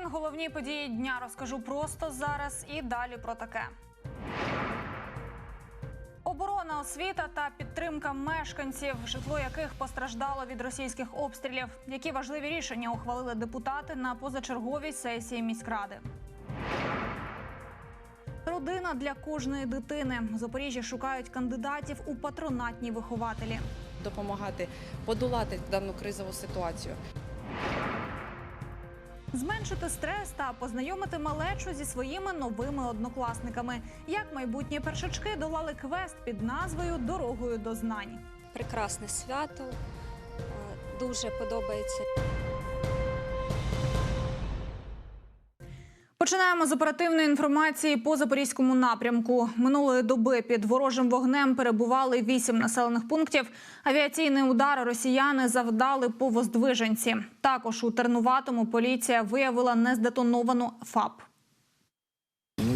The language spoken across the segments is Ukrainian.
Новин, головні події дня розкажу просто зараз і далі про таке. Оборона, освіта та підтримка мешканців, житло яких постраждало від російських обстрілів. Які важливі рішення ухвалили депутати на позачерговій сесії міськради. Родина для кожної дитини. В Запоріжжі шукають кандидатів у патронатні вихователі. допомагати подолати дану кризову ситуацію. Зменшити стрес та познайомити малечу зі своїми новими однокласниками. Як майбутні першачки долали квест під назвою Дорогою до знань. прекрасне свято. Е, Дуже подобається. Починаємо з оперативної інформації по запорізькому напрямку. Минулої доби під ворожим вогнем перебували вісім населених пунктів. Авіаційний удар росіяни завдали по Воздвиженці. Також у Тернуватому поліція виявила нездетоновану ФАП.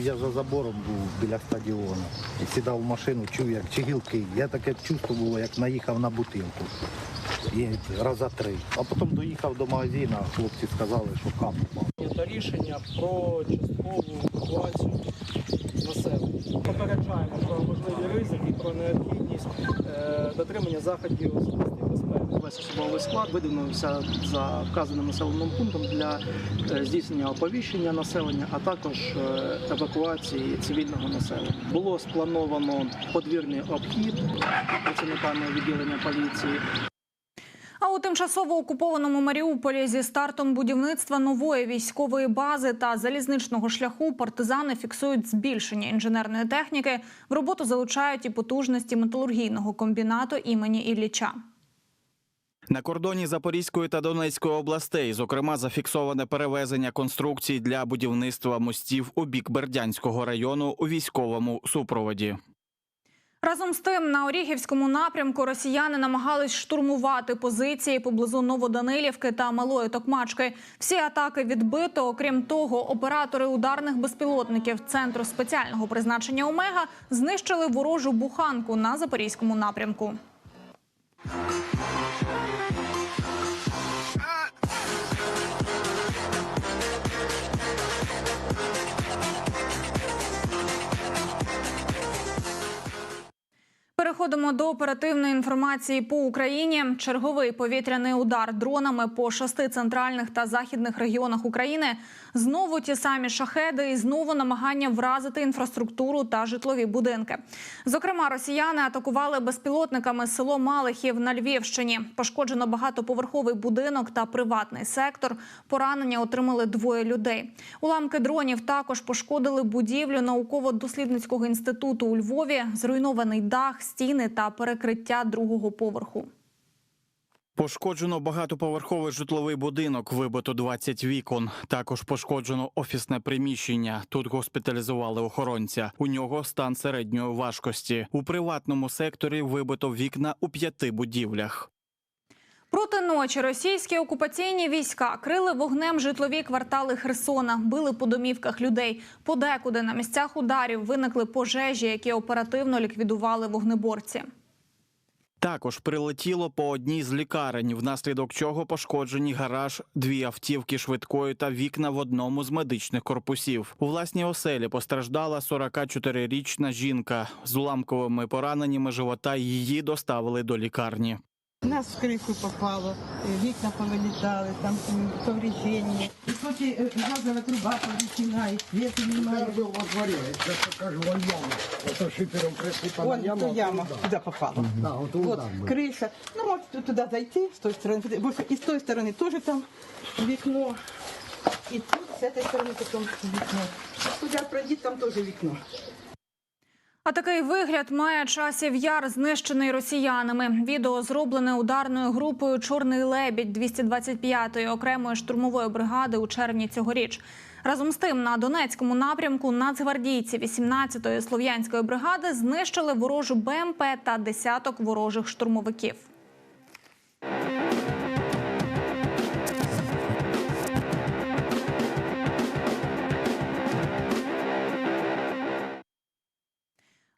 Я за забором був біля стадіону і сідав в машину, чув, як чигілки. Я таке чувство як наїхав на бутилку. І раза три. А потім доїхав до магазину, хлопці сказали, що кап. Та рішення про часткову евакуацію населення. Попереджаємо про можливі ризики, про необхідність е, дотримання заходів особистої безпеки. Весь особовий склад видвинувся за вказаним населеним пунктом для е, здійснення оповіщення населення, а також е, евакуації цивільного населення. Було сплановано подвірний обхід працівниками відділення поліції. А у тимчасово окупованому Маріуполі зі стартом будівництва нової військової бази та залізничного шляху партизани фіксують збільшення інженерної техніки. В роботу залучають і потужності металургійного комбінату імені Ілліча. На кордоні Запорізької та Донецької областей, зокрема, зафіксоване перевезення конструкцій для будівництва мостів у бік Бердянського району у військовому супроводі. Разом з тим, на Оріхівському напрямку росіяни намагались штурмувати позиції поблизу Новоданилівки та Малої Токмачки. Всі атаки відбито. Окрім того, оператори ударних безпілотників центру спеціального призначення Омега знищили ворожу буханку на запорізькому напрямку. Переходимо до оперативної інформації по Україні. Черговий повітряний удар дронами по шести центральних та західних регіонах України. Знову ті самі шахеди і знову намагання вразити інфраструктуру та житлові будинки. Зокрема, росіяни атакували безпілотниками село Малихів на Львівщині. Пошкоджено багатоповерховий будинок та приватний сектор. Поранення отримали двоє людей. Уламки дронів також пошкодили будівлю науково-дослідницького інституту у Львові, зруйнований дах, стіни та перекриття другого поверху. Пошкоджено багатоповерховий житловий будинок, вибито 20 вікон. Також пошкоджено офісне приміщення. Тут госпіталізували охоронця. У нього стан середньої важкості. У приватному секторі вибито вікна у п'яти будівлях. Проти ночі російські окупаційні війська крили вогнем житлові квартали Херсона, били по домівках людей. Подекуди на місцях ударів виникли пожежі, які оперативно ліквідували вогнеборці. Також прилетіло по одній з лікарень, внаслідок чого пошкоджені гараж, дві автівки швидкої та вікна в одному з медичних корпусів. У власній оселі постраждала 44-річна жінка з уламковими пораненнями живота. Її доставили до лікарні. У нас в крышу попало, э, вікна повилітали, там м, повреждення. І случай э, газова труба повреждена, і світу немає. был во дворе, я покажу вон яму. Это шипером присыпана Вон яма. ту яму оттуда. туди попала. Да, вот Вот туда мы. крыша. Ну, можете туда зайти, с той стороны. Больше и с той стороны тоже там вікно. І тут, с этой стороны потом вікно. Туда пройдіть, там тоже вікно. А такий вигляд має часів яр, знищений росіянами. Відео зроблене ударною групою Чорний лебідь 225-ї окремої штурмової бригади у червні цьогоріч. Разом з тим на Донецькому напрямку нацгвардійці 18-ї слов'янської бригади знищили ворожу БМП та десяток ворожих штурмовиків.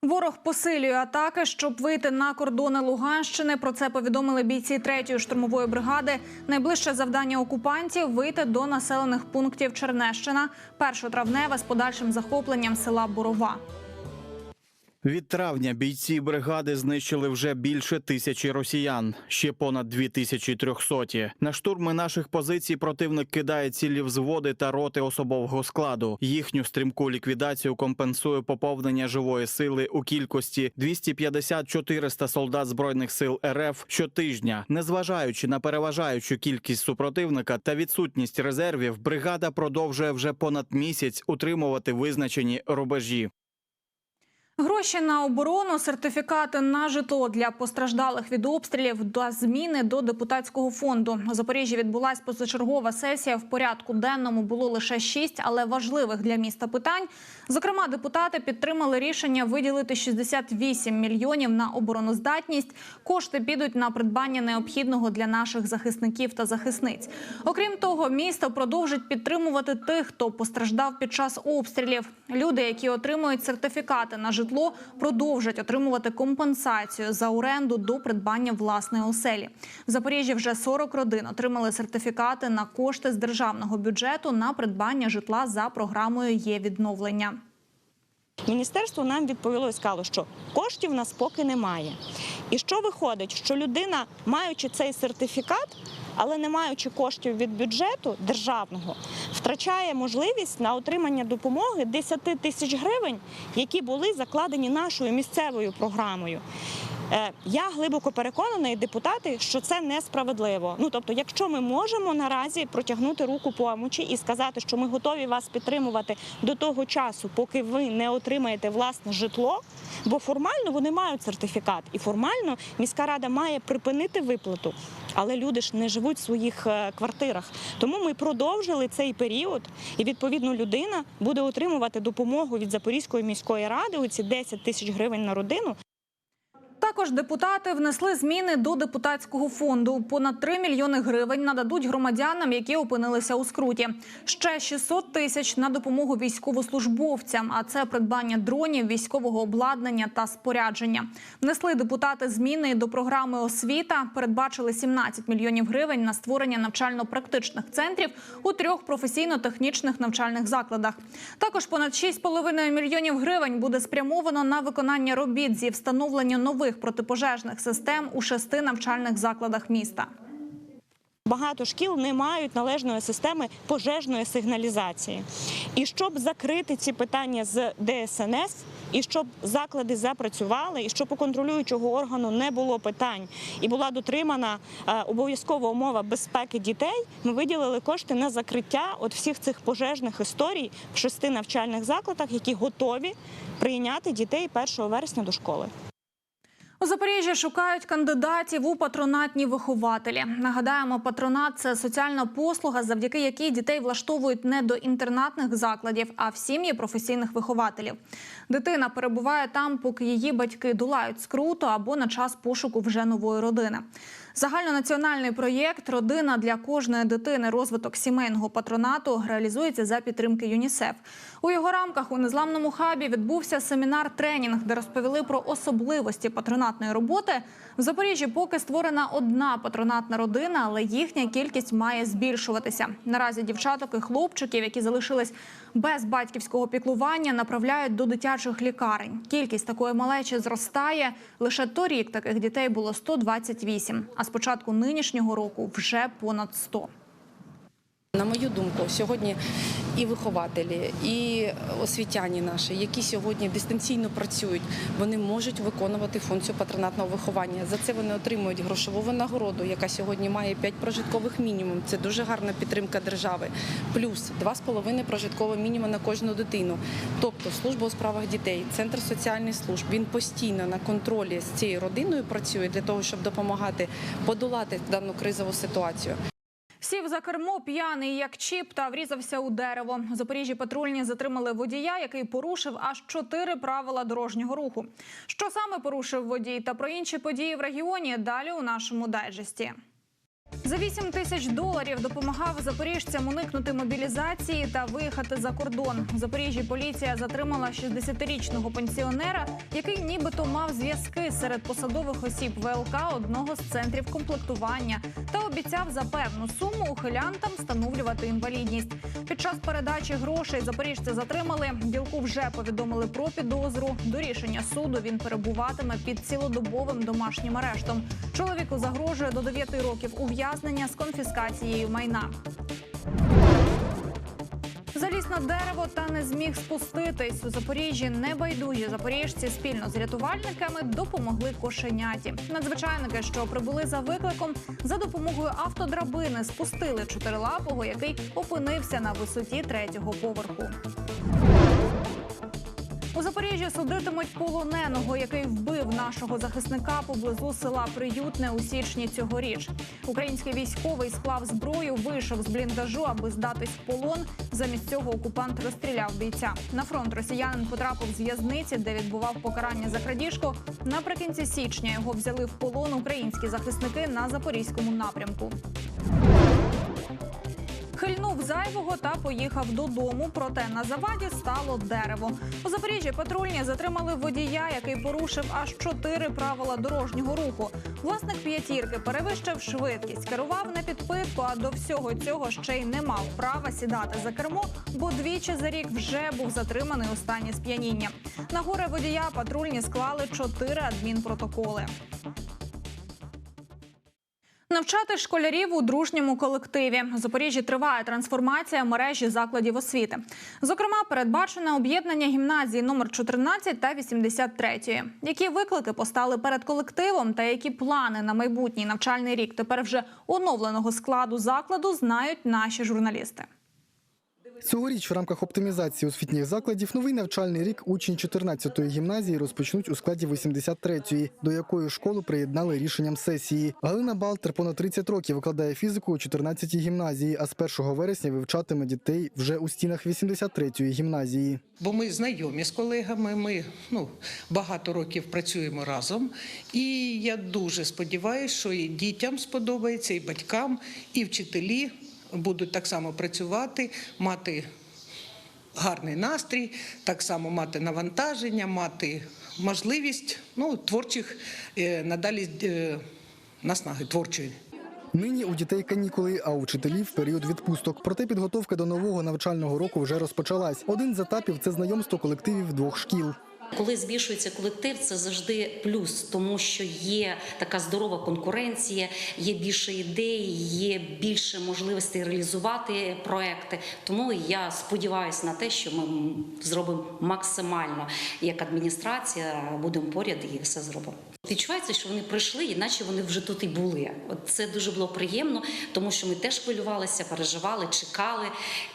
Ворог посилює атаки, щоб вийти на кордони Луганщини. Про це повідомили бійці 3-ї штурмової бригади. Найближче завдання окупантів вийти до населених пунктів Чернещина, 1 травневе з подальшим захопленням села Борова. Від травня бійці бригади знищили вже більше тисячі росіян, ще понад дві тисячі трьохсоті. На штурми наших позицій противник кидає цілі взводи та роти особового складу. Їхню стрімку ліквідацію компенсує поповнення живої сили у кількості 250-400 солдат збройних сил РФ щотижня. Незважаючи на переважаючу кількість супротивника та відсутність резервів, бригада продовжує вже понад місяць утримувати визначені рубежі. Гроші на оборону, сертифікати на житло для постраждалих від обстрілів та зміни до депутатського фонду. У Запоріжжі відбулась позачергова сесія. В порядку денному було лише шість, але важливих для міста питань. Зокрема, депутати підтримали рішення виділити 68 мільйонів на обороноздатність. Кошти підуть на придбання необхідного для наших захисників та захисниць. Окрім того, місто продовжить підтримувати тих, хто постраждав під час обстрілів. Люди, які отримують сертифікати на житло, продовжать отримувати компенсацію за оренду до придбання власної оселі. В Запоріжжі вже 40 родин отримали сертифікати на кошти з державного бюджету на придбання житла за програмою є відновлення. Міністерство нам відповіло і сказало, що коштів в нас поки немає. І що виходить, що людина, маючи цей сертифікат, але не маючи коштів від бюджету державного, втрачає можливість на отримання допомоги 10 тисяч гривень, які були закладені нашою місцевою програмою. Е, Я глибоко переконана, і депутати, що це несправедливо. Ну тобто, якщо ми можемо наразі протягнути руку помочі і сказати, що ми готові вас підтримувати до того часу, поки ви не отримаєте власне житло, бо формально вони мають сертифікат, і формально міська рада має припинити виплату. Але люди ж не живуть в своїх е, квартирах. Тому ми продовжили цей період, і відповідно людина буде отримувати допомогу від Запорізької міської ради. Оці 10 тисяч гривень на родину. Також депутати внесли зміни до депутатського фонду. Понад 3 мільйони гривень нададуть громадянам, які опинилися у скруті. Ще 600 тисяч на допомогу військовослужбовцям. А це придбання дронів, військового обладнання та спорядження. Внесли депутати зміни до програми освіта. Передбачили 17 мільйонів гривень на створення навчально-практичних центрів у трьох професійно-технічних навчальних закладах. Також понад 6,5 мільйонів гривень буде спрямовано на виконання робіт зі встановлення нових протипожежних систем у шести навчальних закладах міста. Багато шкіл не мають належної системи пожежної сигналізації. І щоб закрити ці питання з ДСНС, і щоб заклади запрацювали, і щоб у контролюючого органу не було питань і була дотримана е, обов'язкова умова безпеки дітей, ми виділили кошти на закриття от всіх цих пожежних історій в шести навчальних закладах, які готові прийняти дітей 1 вересня до школи. У Запоріжжі шукають кандидатів у патронатні вихователі. Нагадаємо, патронат це соціальна послуга, завдяки якій дітей влаштовують не до інтернатних закладів, а в сім'ї професійних вихователів. Дитина перебуває там, поки її батьки долають скруту або на час пошуку вже нової родини. Загальнонаціональний проєкт Родина для кожної дитини розвиток сімейного патронату реалізується за підтримки ЮНІСЕФ. У його рамках у незламному хабі відбувся семінар-тренінг, де розповіли про особливості патронатної роботи. В Запоріжжі поки створена одна патронатна родина, але їхня кількість має збільшуватися. Наразі дівчаток і хлопчиків, які залишились без батьківського піклування, направляють до дитячих лікарень. Кількість такої малечі зростає. Лише торік таких дітей було 128, а з початку нинішнього року вже понад 100. На мою думку, сьогодні і вихователі, і освітяні наші, які сьогодні дистанційно працюють, вони можуть виконувати функцію патронатного виховання. За це вони отримують грошову винагороду, яка сьогодні має 5 прожиткових мінімум. Це дуже гарна підтримка держави. Плюс 2,5 прожиткового мінімум на кожну дитину. Тобто служба у справах дітей, центр соціальних служб він постійно на контролі з цією родиною працює для того, щоб допомагати подолати дану кризову ситуацію. Сів за кермо п'яний як чіп та врізався у дерево. Запоріжжі патрульні затримали водія, який порушив аж чотири правила дорожнього руху. Що саме порушив водій та про інші події в регіоні? Далі у нашому дайджесті. За 8 тисяч доларів допомагав запоріжцям уникнути мобілізації та виїхати за кордон. У Запоріжжі поліція затримала 60-річного пенсіонера, який нібито мав зв'язки серед посадових осіб ВЛК одного з центрів комплектування та обіцяв за певну суму ухилянтам встановлювати інвалідність. Під час передачі грошей запоріжця затримали. Ділку вже повідомили про підозру. До рішення суду він перебуватиме під цілодобовим домашнім арештом. Чоловіку загрожує до 9 років ув'язнення з конфіскацією майна. Заліз на дерево та не зміг спуститись. У Запоріжжі небайдужі запоріжці спільно з рятувальниками допомогли кошеняті. Надзвичайники, що прибули за викликом, за допомогою автодрабини спустили чотирилапого, який опинився на висоті третього поверху. У Запоріжжі судитимуть полоненого, який вбив нашого захисника поблизу села Приютне у січні цьогоріч. Український військовий склав зброю, вийшов з бліндажу, аби здатись в полон. Замість цього окупант розстріляв бійця. На фронт росіянин потрапив з в'язниці, де відбував покарання за крадіжку. Наприкінці січня його взяли в полон українські захисники на запорізькому напрямку. Хильнув зайвого та поїхав додому. Проте на заваді стало дерево. У Запоріжжі патрульні затримали водія, який порушив аж чотири правила дорожнього руху. Власник п'ятірки перевищив швидкість, керував на підпитку, а до всього цього ще й не мав права сідати за кермо, бо двічі за рік вже був затриманий у стані сп'яніння. На горе водія патрульні склали чотири адмінпротоколи. Навчати школярів у дружньому колективі В Запоріжжі триває трансформація мережі закладів освіти. Зокрема, передбачено об'єднання гімназії номер 14 та 83. Які виклики постали перед колективом та які плани на майбутній навчальний рік тепер вже оновленого складу закладу знають наші журналісти. Цьогоріч в рамках оптимізації освітніх закладів новий навчальний рік учні 14-ї гімназії розпочнуть у складі 83-ї, до якої школу приєднали рішенням сесії. Галина Балтер понад 30 років викладає фізику у 14-й гімназії, а з 1 вересня вивчатиме дітей вже у стінах 83-ї гімназії. Бо ми знайомі з колегами, ми ну, багато років працюємо разом. І я дуже сподіваюся, що і дітям сподобається, і батькам, і вчителі будуть так само працювати, мати гарний настрій, так само мати навантаження, мати можливість ну, творчих е, надалі е, наснаги творчої. Нині у дітей канікули, а у вчителів період відпусток. Проте підготовка до нового навчального року вже розпочалась. Один з етапів це знайомство колективів двох шкіл. Коли збільшується колектив, це завжди плюс, тому що є така здорова конкуренція, є більше ідей, є більше можливостей реалізувати проекти. Тому я сподіваюся на те, що ми зробимо максимально як адміністрація, будемо поряд і все зробимо. Відчувається, що вони прийшли, іначе вони вже тут і були. От це дуже було приємно, тому що ми теж хвилювалися, переживали, чекали.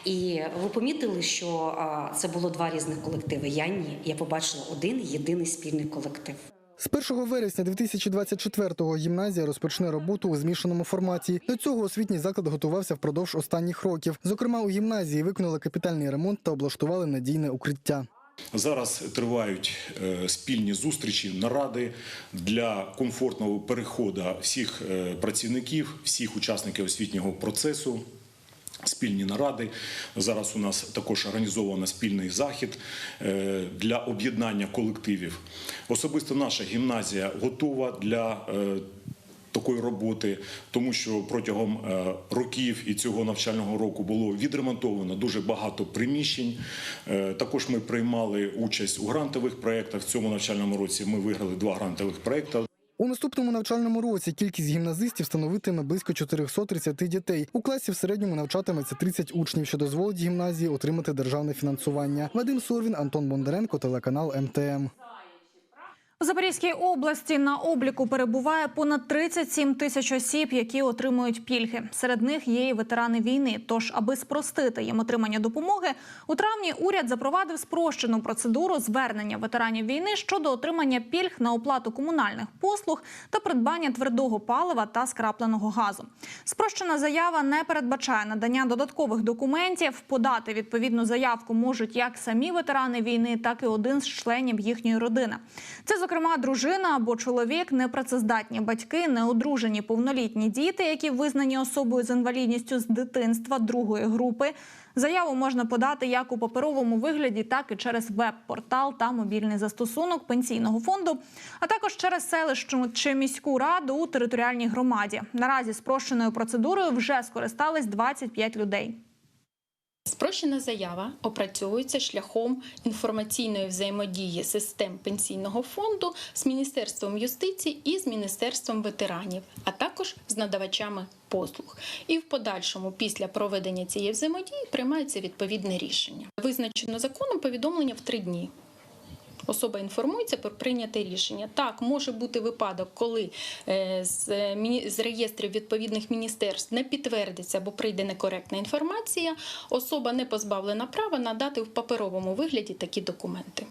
І ви помітили, що це було два різних колективи. Я ні. Я побачила один єдиний спільний колектив. З 1 вересня 2024-го гімназія розпочне роботу у змішаному форматі. До цього освітній заклад готувався впродовж останніх років. Зокрема, у гімназії виконали капітальний ремонт та облаштували надійне укриття. Зараз тривають е, спільні зустрічі, наради для комфортного переходу всіх е, працівників, всіх учасників освітнього процесу. Спільні наради зараз у нас також організовано спільний захід е, для об'єднання колективів. Особисто наша гімназія готова для е, такої роботи, тому що протягом е, років і цього навчального року було відремонтовано дуже багато приміщень. Також ми приймали участь у грантових проєктах. В цьому навчальному році ми виграли два грантових проєкти. У наступному навчальному році кількість гімназистів становитиме близько 430 дітей. У класі в середньому навчатиметься 30 учнів, що дозволить гімназії отримати державне фінансування. Вадим Сорвін, Антон Бондаренко, телеканал МТМ. У Запорізькій області на обліку перебуває понад 37 тисяч осіб, які отримують пільги. Серед них є і ветерани війни. Тож, аби спростити їм отримання допомоги, у травні уряд запровадив спрощену процедуру звернення ветеранів війни щодо отримання пільг на оплату комунальних послуг та придбання твердого палива та скрапленого газу. Спрощена заява не передбачає надання додаткових документів. Подати відповідну заявку можуть як самі ветерани війни, так і один з членів їхньої родини. Це зокрема зокрема, дружина або чоловік, непрацездатні батьки, неодружені повнолітні діти, які визнані особою з інвалідністю з дитинства другої групи. Заяву можна подати як у паперовому вигляді, так і через веб-портал та мобільний застосунок пенсійного фонду, а також через селищну чи міську раду у територіальній громаді. Наразі спрощеною процедурою вже скористались 25 людей. Спрощена заява опрацьовується шляхом інформаційної взаємодії систем пенсійного фонду з Міністерством юстиції і з Міністерством ветеранів, а також з надавачами послуг. І в подальшому, після проведення цієї взаємодії, приймається відповідне рішення. Визначено законом повідомлення в три дні. Особа інформується про прийняте рішення. Так, може бути випадок, коли е, е, з реєстрів відповідних міністерств не підтвердиться або прийде некоректна інформація. Особа не позбавлена права надати в паперовому вигляді такі документи.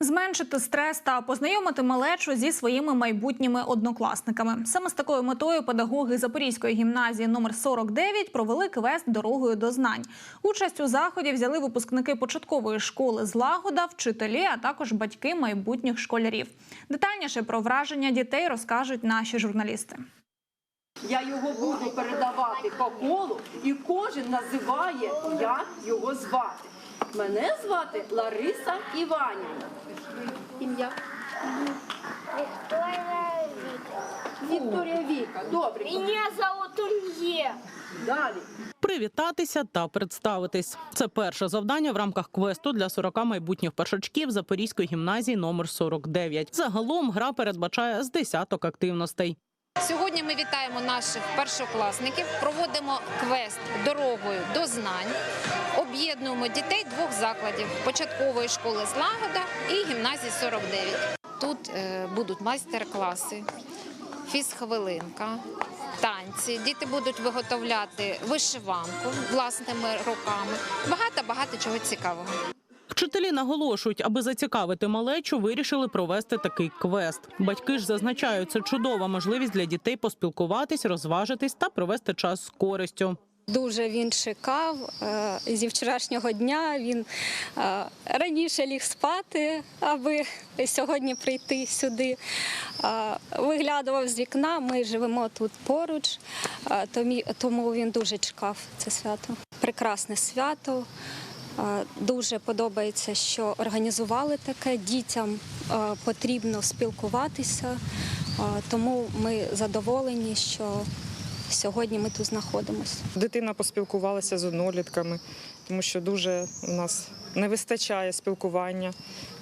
Зменшити стрес та познайомити малечу зі своїми майбутніми однокласниками. Саме з такою метою педагоги Запорізької гімназії номер 49 провели квест дорогою до знань. Участь у заході взяли випускники початкової школи Злагода, вчителі, а також батьки майбутніх школярів. Детальніше про враження дітей розкажуть наші журналісти. Я його буду передавати по колу, і кожен називає, як його звати. Мене звати Лариса Іванівна. Ім'я Вікторія Віка. Добре. Мене зовут Улье. Далі. Привітатися та представитись. Це перше завдання в рамках квесту для 40 майбутніх першачків Запорізької гімназії номер 49. Загалом гра передбачає з десяток активностей. Сьогодні ми вітаємо наших першокласників, проводимо квест дорогою до знань, об'єднуємо дітей двох закладів початкової школи Злагода і гімназії 49. Тут е, будуть майстер-класи, фізхвилинка, танці. Діти будуть виготовляти вишиванку власними руками. Багато багато чого цікавого. Вчителі наголошують, аби зацікавити малечу, вирішили провести такий квест. Батьки ж зазначають, це чудова можливість для дітей поспілкуватись, розважитись та провести час з користю. Дуже він чекав е, зі вчорашнього дня. Він е, раніше ліг спати, аби сьогодні прийти сюди. Е, Виглядував з вікна. Ми живемо тут поруч, тому він дуже чекав це свято. Прекрасне свято. Дуже подобається, що організували таке. Дітям потрібно спілкуватися, тому ми задоволені, що сьогодні ми тут знаходимося. Дитина поспілкувалася з однолітками, тому що дуже у нас не вистачає спілкування.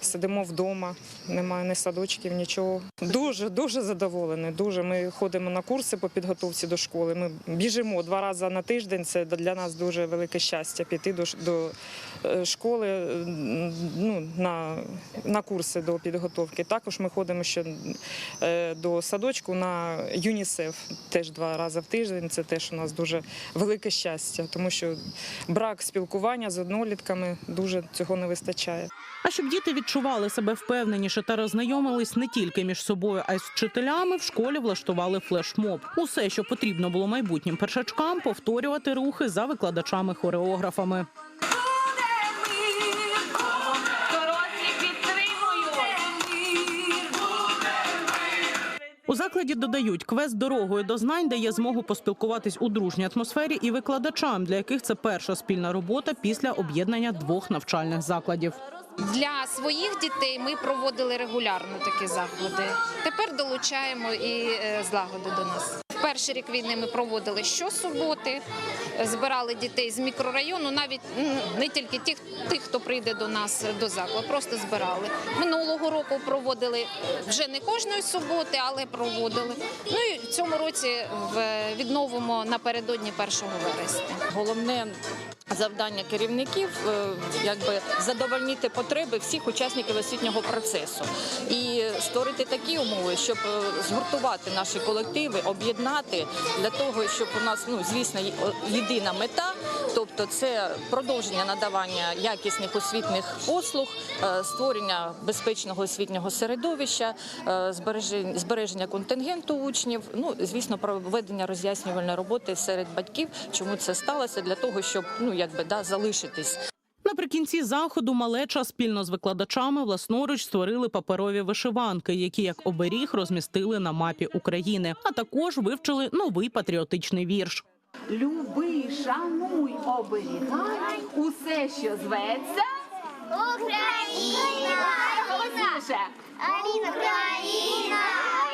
Сидимо вдома, немає ні садочків, нічого. Дуже дуже задоволені. Дуже ми ходимо на курси по підготовці до школи. Ми біжимо два рази на тиждень. Це для нас дуже велике щастя піти до, до е, школи ну, на, на курси до підготовки. Також ми ходимо ще е, до садочку на ЮНІСЕФ теж два рази в тиждень. Це теж у нас дуже велике щастя, тому що брак спілкування з однолітками дуже цього не вистачає. А щоб діти відчували себе впевненіше та роззнайомились не тільки між собою, а й з вчителями, в школі влаштували флешмоб. Усе, що потрібно було майбутнім першачкам, повторювати рухи за викладачами-хореографами. У закладі додають квест дорогою до знань, дає змогу поспілкуватись у дружній атмосфері і викладачам, для яких це перша спільна робота після об'єднання двох навчальних закладів. Для своїх дітей ми проводили регулярно такі заходи. Тепер долучаємо і е, злагоди до нас. Перший рік війни ми проводили щосуботи, е, збирали дітей з мікрорайону, навіть не тільки тих, тих, хто прийде до нас до закладу, просто збирали. Минулого року проводили вже не кожної суботи, але проводили. Ну і в цьому році відновимо напередодні 1 вересня. Головне завдання керівників е, якби задовольнити потреби всіх учасників освітнього процесу. І створити такі умови, щоб е, згуртувати наші колективи, об'єднати для того, щоб у нас ну звісно єдина мета, тобто це продовження надавання якісних освітніх послуг, е, створення безпечного освітнього середовища, е, збереження, контингенту учнів. Ну звісно, проведення роз'яснювальної роботи серед батьків, чому це сталося, для того, щоб ну якби да залишитись Наприкінці заходу малеча спільно з викладачами власноруч створили паперові вишиванки, які як оберіг розмістили на мапі України, а також вивчили новий патріотичний вірш. Люби, шануй, оберігай усе, що зветься. Україна! Голосніше. Україна!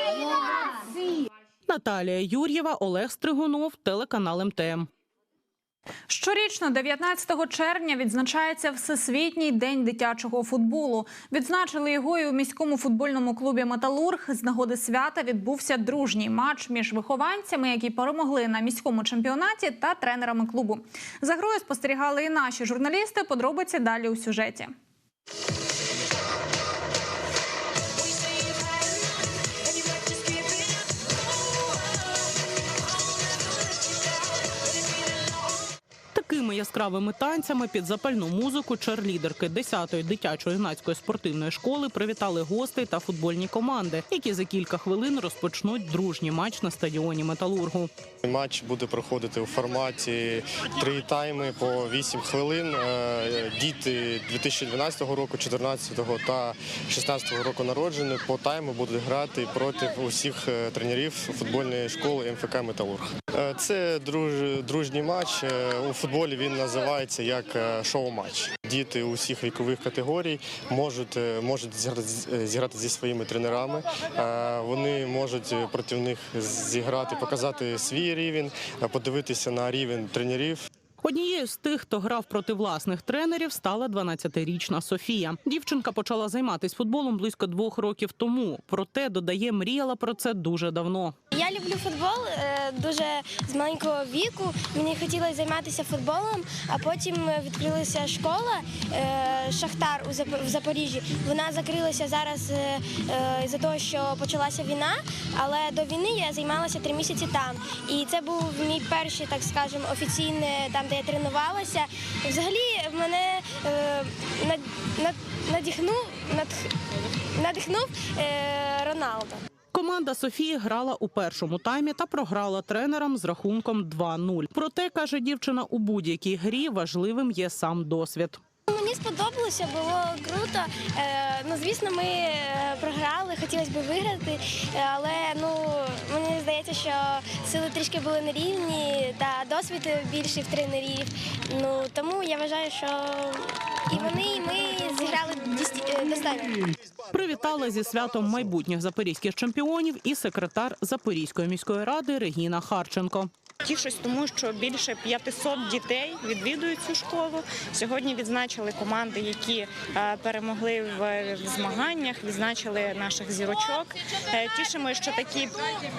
Україна! Наталія Юр'єва, Олег Стригунов, телеканал МТМ. Щорічно, 19 червня, відзначається Всесвітній день дитячого футболу. Відзначили його і у міському футбольному клубі Металург. З нагоди свята відбувся дружній матч між вихованцями, які перемогли на міському чемпіонаті, та тренерами клубу. За грою спостерігали і наші журналісти. Подробиці далі у сюжеті. Такими яскравими танцями під запальну музику черлідерки 10-ї дитячо-юнацької спортивної школи привітали гостей та футбольні команди, які за кілька хвилин розпочнуть дружній матч на стадіоні Металургу. Матч буде проходити у форматі три тайми по 8 хвилин. Е, Діти 2012 року, 2014 та 2016 року народжені по тайму будуть грати проти усіх е, тренерів футбольної школи МФК Металург. Е, Це друж- дружній матч. У футболі він називається як е, шоу-матч. Діти усіх вікових категорій можуть, е, можуть е, зіграти зі своїми тренерами. Вони можуть проти них зіграти, показати свій рівень, подивитися на рівень тренерів. Однією з тих, хто грав проти власних тренерів, стала 12-річна Софія. Дівчинка почала займатися футболом близько двох років тому. Проте додає, мріяла про це дуже давно. Я люблю футбол е, дуже з маленького віку. Мені хотілося займатися футболом, а потім е, відкрилася школа е, Шахтар у Запоріжжі. Вона закрилася зараз за того, що почалася війна. Але до війни я займалася три місяці там. І це був мій перший, так скажемо, офіційний там, де я тренувалася. Взагалі мене над, над, надихнув, надихнув Роналдо. Команда Софії грала у першому таймі та програла тренерам з рахунком 2-0. Проте каже дівчина, у будь-якій грі важливим є сам досвід. Сподобалося, було круто. Е, ну, звісно, ми е, програли, хотілося б виграти, але ну мені здається, що сили трішки були нерівні та досвід більший в тренерів. Ну тому я вважаю, що і вони, і ми зіграли е. Привітала зі святом майбутніх запорізьких чемпіонів і секретар Запорізької міської ради Регіна Харченко. Тішусь, тому що більше 500 дітей відвідують цю школу. Сьогодні відзначили команди, які е, перемогли в змаганнях, відзначили наших зірочок. Е, Тішимо, що такі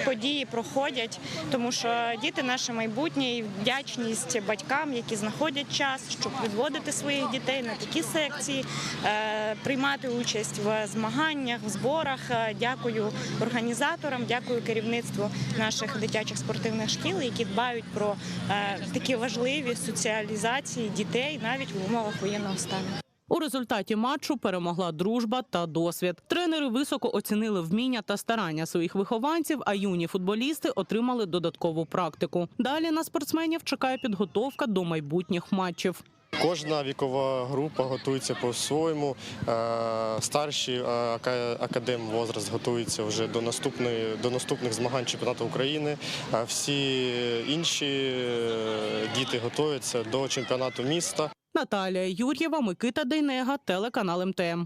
події проходять, тому що діти наше майбутнє і вдячність батькам, які знаходять час, щоб відводити своїх дітей на такі секції, е, приймати участь в змаганнях, в зборах. Дякую організаторам, дякую керівництву наших дитячих спортивних шкіл, які дбають про е, такі важливі соціалізації дітей навіть в умовах воєнного стану. У результаті матчу перемогла дружба та досвід. Тренери високо оцінили вміння та старання своїх вихованців, а юні футболісти отримали додаткову практику. Далі на спортсменів чекає підготовка до майбутніх матчів. Кожна вікова група готується по-своєму. Е, Старші е, академ возраст готуються вже до наступної до наступних змагань чемпіонату України. А всі інші е, діти готуються до чемпіонату міста. Наталія Юр'єва, Микита Дейнега, телеканал МТМ.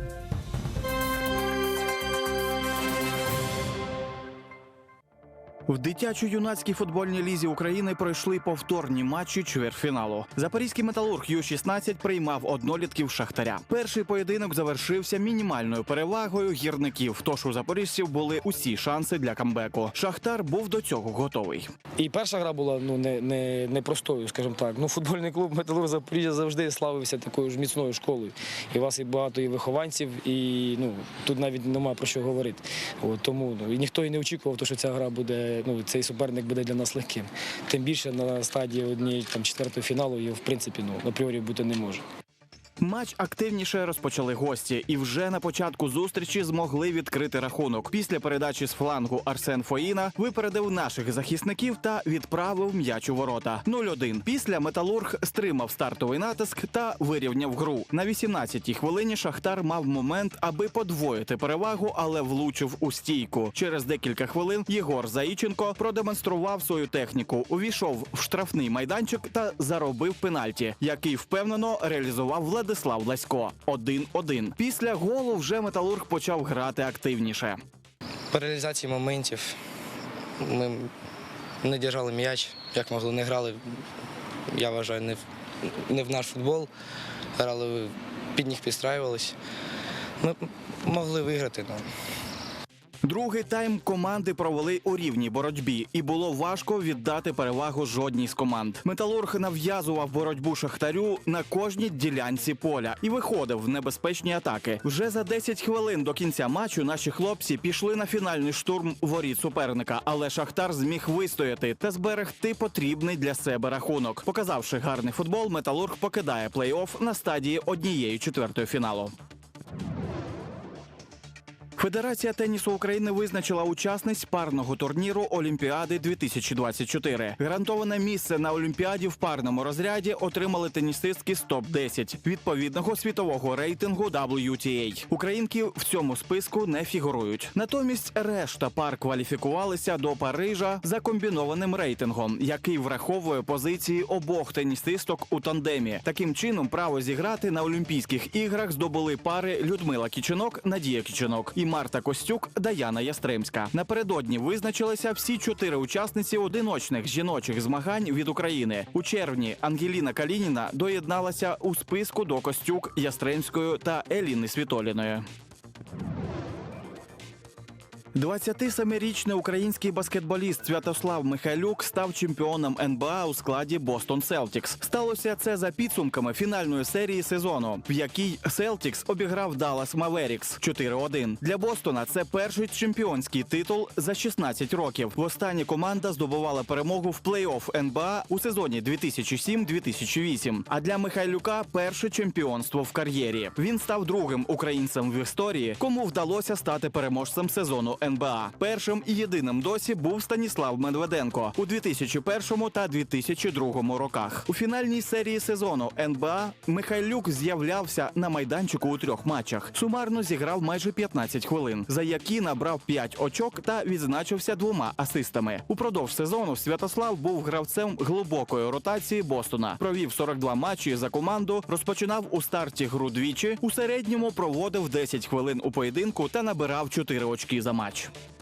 В дитячо-юнацькій футбольній лізі України пройшли повторні матчі чвертьфіналу. Запорізький металург Ю-16 приймав однолітків Шахтаря. Перший поєдинок завершився мінімальною перевагою гірників. Тож у запоріжців були усі шанси для камбеку. Шахтар був до цього готовий. І перша гра була ну не, не, не простою, скажімо так. Ну, футбольний клуб Металург Запоріжжя завжди славився такою ж міцною школою. І у вас і багато і вихованців, і ну тут навіть немає про що говорити. От, тому ну, і ніхто і не очікував, що ця гра буде, ну цей суперник буде для нас легким. Тим більше на стадії однієї там четвертого фіналу його в принципі ну апріорі бути не може. Матч активніше розпочали гості, і вже на початку зустрічі змогли відкрити рахунок. Після передачі з флангу Арсен Фоїна випередив наших захисників та відправив м'яч у ворота. 0-1. Після металург стримав стартовий натиск та вирівняв гру. На 18-й хвилині Шахтар мав момент, аби подвоїти перевагу, але влучив у стійку. Через декілька хвилин Єгор Заїченко продемонстрував свою техніку, увійшов в штрафний майданчик та заробив пенальті, який впевнено реалізував Владислав Ласько. 1-1. Після голу вже металург почав грати активніше. По реалізації моментів ми не держали м'яч, як могли, не грали, я вважаю, не в, не в наш футбол. Грали під них підстраювалися. Ми могли виграти. Ну. Другий тайм команди провели у рівній боротьбі, і було важко віддати перевагу жодній з команд. Металург нав'язував боротьбу шахтарю на кожній ділянці поля і виходив в небезпечні атаки. Вже за 10 хвилин до кінця матчу наші хлопці пішли на фінальний штурм воріт суперника, але Шахтар зміг вистояти та зберегти потрібний для себе рахунок. Показавши гарний футбол, металург покидає плей-офф на стадії однієї четвертої фіналу. Федерація тенісу України визначила учасниць парного турніру Олімпіади 2024. Гарантоване місце на Олімпіаді в парному розряді отримали тенісистки з топ-10 відповідного світового рейтингу WTA. Українки в цьому списку не фігурують. Натомість решта пар кваліфікувалися до Парижа за комбінованим рейтингом, який враховує позиції обох тенісисток у тандемі. Таким чином, право зіграти на Олімпійських іграх здобули пари Людмила Кічинок, Надія Кічинок і Марта Костюк, Даяна Ястремська. Напередодні визначилися всі чотири учасниці одиночних жіночих змагань від України. У червні Ангеліна Калініна доєдналася у списку до Костюк, Ястремської та Еліни Світоліної. 27-річний український баскетболіст Святослав Михайлюк став чемпіоном НБА у складі Бостон Селтікс. Сталося це за підсумками фінальної серії сезону, в якій Селтікс обіграв Даллас Маверікс 4-1. Для Бостона це перший чемпіонський титул за 16 років. Востаннє команда здобувала перемогу в плей-офф НБА у сезоні 2007-2008. А для Михайлюка перше чемпіонство в кар'єрі. Він став другим українцем в історії, кому вдалося стати переможцем сезону НБА. Першим і єдиним досі був Станіслав Медведенко у 2001 та 2002 роках. У фінальній серії сезону НБА Михайлюк з'являвся на майданчику у трьох матчах. Сумарно зіграв майже 15 хвилин, за які набрав 5 очок та відзначився двома асистами. Упродовж сезону Святослав був гравцем глибокої ротації Бостона. Провів 42 матчі за команду, розпочинав у старті гру двічі. У середньому проводив 10 хвилин у поєдинку та набирав 4 очки за матч. You.